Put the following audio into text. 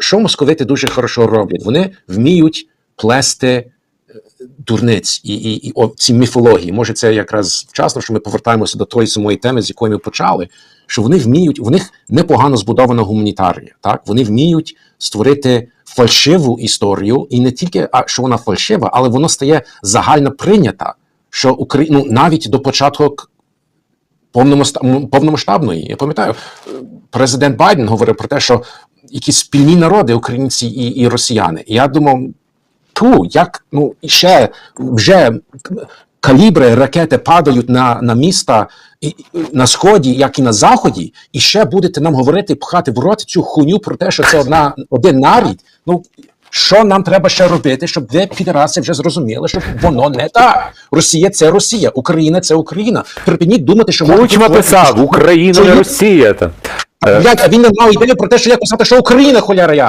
що московити дуже хорошо роблять? Вони вміють плести е, дурниць і, і, і о, ці міфології. Може, це якраз вчасно, що ми повертаємося до тої самої теми, з якої ми почали. Що вони вміють, у них непогано збудована гуманітарія. Так вони вміють створити фальшиву історію, і не тільки а, що вона фальшива, але воно стає загально прийнята. Що Украї... ну, навіть до початку повномасштабної. Я пам'ятаю, е, президент Байден говорив про те, що якісь спільні народи, українці і, і росіяни. І я думав, ту, як ну ще вже калібри ракети падають на, на міста і, і- на сході, як і на заході, і ще будете нам говорити, пхати в рот цю хуйню про те, що це одна один нарід. Ну що нам треба ще робити, щоб ви підраси вже зрозуміли, що воно не так. Росія це Росія, Україна це Україна. Припиніть думати, що Кучма писав, Україна не Росія. Та. Блядь, а він не мав ідею про те, що я писати, що Україна холяра я.